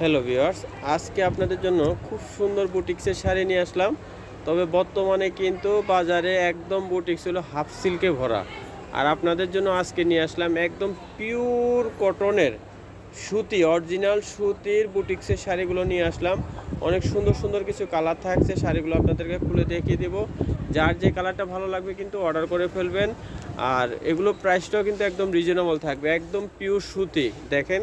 Hello viewers আজকে আপনাদের জন্য খুব সুন্দর বুটিক্সের শাড়ি নিয়ে আসলাম। তবে বর্তমানে কিন্তু বাজারে একদম বুটিক্স হলো হাফ সিল্কে ভরা। আর আপনাদের জন্য আজকে নিয়ে আসলাম একদম পিওর কটনের সুতি অরিজিনাল সুতির বুটিক্সের শাড়িগুলো নিয়ে আসলাম। অনেক সুন্দর সুন্দর কিছু কালার থাকছে, শাড়িগুলো আপনাদেরকে খুলে দেখিয়ে দেবো। যার যে কালারটা ভালো লাগবে কিন্তু অর্ডার করে ফেলবেন। আর এগুলো প্রাইসটাও কিন্তু একদম রিজনেবল থাকবে, একদম পিওর সুতি। দেখেন,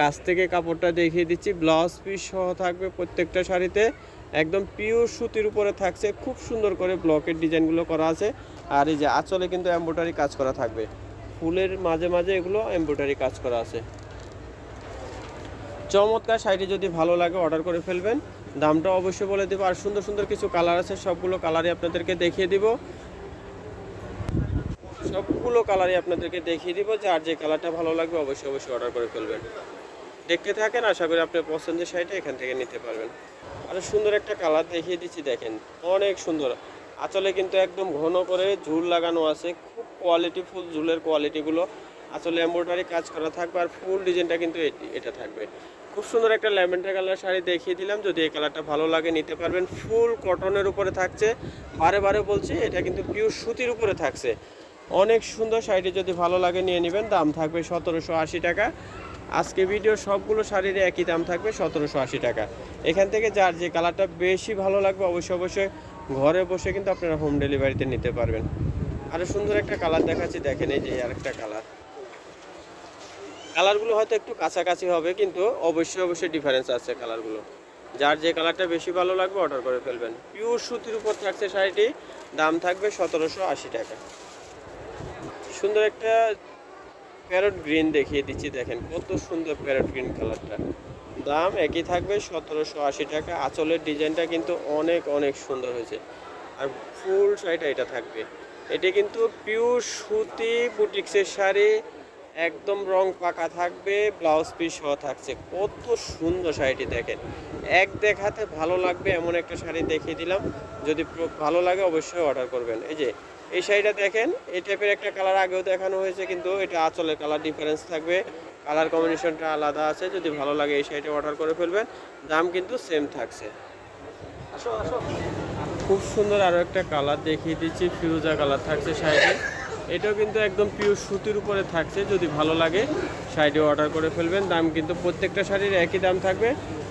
কাছ থেকে কাপড়টা দেখিয়ে দিচ্ছি ব্লাউজ পিস সহ থাকবে প্রত্যেকটা শাড়িতে। একদম পিওর সুতির উপরে থাকছে, খুব সুন্দর করে ব্লকের ডিজাইনগুলো করা আছে। আর এই যে আঁচলে কিন্তু এমব্রয়ডারি কাজ করা থাকবে। ফুলের মাঝে মাঝে এগুলো এমব্রয়ডারি কাজ করা আছে। চমৎকার শাড়িটি যদি ভালো লাগে অর্ডার করে ফেলবেন। দামটা অবশ্যই বলে দেবো। আর সুন্দর সুন্দর কিছু কালার আছে, সবগুলো কালারই আপনাদেরকে দেখিয়ে দিব। সবগুলো কালারই আপনাদেরকে দেখিয়ে দিব। যার যে কালারটা ভালো লাগবে অবশ্যই অবশ্যই অর্ডার করে ফেলবেন। দেখতে থাকেন, আশা করি আপনার পছন্দের শাড়িটা এখান থেকে নিতে পারবেন। আর সুন্দর একটা কালার দেখিয়ে দিচ্ছি, দেখেন, অনেক সুন্দর। আঁচলে কিন্তু একদম ঘন করে ঝুল লাগানো আছে। খুব কোয়ালিটি ফুল ঝুলের কোয়ালিটিগুলো আসলে এমব্রয়ডারি কাজ করা থাকবে আর ফুল ডিজাইনটা কিন্তু এটা থাকবে। খুব সুন্দর একটা ল্যাভেন্ডার কালার শাড়ি দেখিয়ে দিলাম। যদি এই কালারটা ভালো লাগে, নিতে পারবেন। ফুল কটনের উপরে থাকছে। বারে বারে বলছি, এটা কিন্তু পিওর সুতির উপরে থাকছে। অনেক সুন্দর শাড়িটি যদি ভালো লাগে নিয়ে নেবেন, দাম থাকবে সতেরোশো আশি টাকা। আজকে ভিডিও সবগুলো শাড়ির একই দাম থাকবে সতেরোশো আশি টাকা। এখান থেকে যার যে কালারটা বেশি ভালো লাগবে, অবশ্যই অবশ্যই ঘরে বসে কিন্তু আপনারা হোম ডেলিভারিতে নিতে পারবেন। আরও সুন্দর একটা কালার দেখাচ্ছি, দেখেন এই যে আরেকটা কালার। কালারগুলো হয়তো একটু কাছাকাছি হবে, কিন্তু অবশ্যই অবশ্যই ডিফারেন্স আছে কালারগুলো। যার যে কালারটা বেশি ভালো লাগবে অর্ডার করে ফেলবেন। পিওর সুতির উপর থাকছে শাড়িটি, দাম থাকবে সতেরোশো আশি টাকা। সুন্দর একটা প্যারট গ্রিন দেখিয়ে দিচ্ছি, দেখেন কত সুন্দর প্যারট গ্রিন কালারটা দাম একই থাকবে সতেরোশো আশি টাকা। আঁচলের ডিজাইনটা কিন্তু অনেক অনেক সুন্দর হয়েছে। আর ফুল শাড়িটা এটা থাকবে। এটি কিন্তু পিওর সুতি বুটিক্সের শাড়ি। একদম রং পাকা থাকবে, ব্লাউজ পিস সহ থাকছে। কত সুন্দর শাড়িটি দেখেন। এক দেখাতে ভালো লাগবে, এমন একটা শাড়ি দেখিয়ে দিলাম। যদি ভালো লাগে অবশ্যই অর্ডার করবেন। এই যে, এই শাড়িটা দেখেন, এই টাইপের একটা কালার আগেও দেখানো হয়েছে কিন্তু এটা আঁচলের কালার ডিফারেন্স থাকবে। কালার কম্বিনেশনটা আলাদা আছে, যদি ভালো লাগে এই শাড়িটা অর্ডার করে ফেলবেন। দাম কিন্তু সেম থাকছে। খুব সুন্দর আরও একটা কালার দেখিয়ে দিচ্ছি ফিউজা কালার থাকছে শাড়িটি এটাও কিন্তু একদম পিওর সুতির উপরে থাকছে, যদি ভালো লাগে শাড়িটি অর্ডার করে ফেলবেন। দাম কিন্তু প্রত্যেকটা শাড়ির একই দাম থাকবে।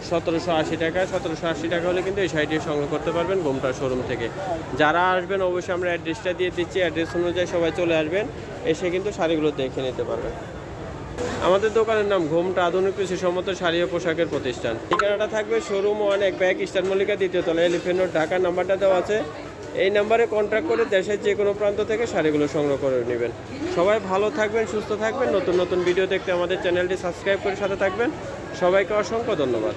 সতেরোশো আশি টাকা, সতেরোশো আশি টাকা হলে কিন্তু এই শাড়িটি সংগ্রহ করতে পারবেন গোমটা শোরুম থেকে। যারা আসবেন, অবশ্যই আমরা অ্যাড্রেসটা দিয়ে দিচ্ছি। অ্যাড্রেস অনুযায়ী সবাই চলে আসবেন, এসে কিন্তু শাড়িগুলো দেখে নিতে পারবেন। আমাদের দোকানের নাম ঘোমটা আধুনিক কৃষি সম্মত শাড়ি ও পোশাকের প্রতিষ্ঠান। ঠিকানাটা থাকবে শোরুম ওয়ান এক ব্যাগ ইস্টার মল্লিকা দ্বিতীয় তলা এলিফেন্ট ঢাকা নাম্বারটা দেওয়া আছে। এই নাম্বারে কন্ট্যাক্ট করে দেশের যে কোনো প্রান্ত থেকে শাড়িগুলো সংগ্রহ করে নেবেন। সবাই ভালো থাকবেন, সুস্থ থাকবেন। নতুন নতুন ভিডিও দেখতে আমাদের চ্যানেলটি সাবস্ক্রাইব করে সাথে থাকবেন। সবাইকে অসংখ্য ধন্যবাদ।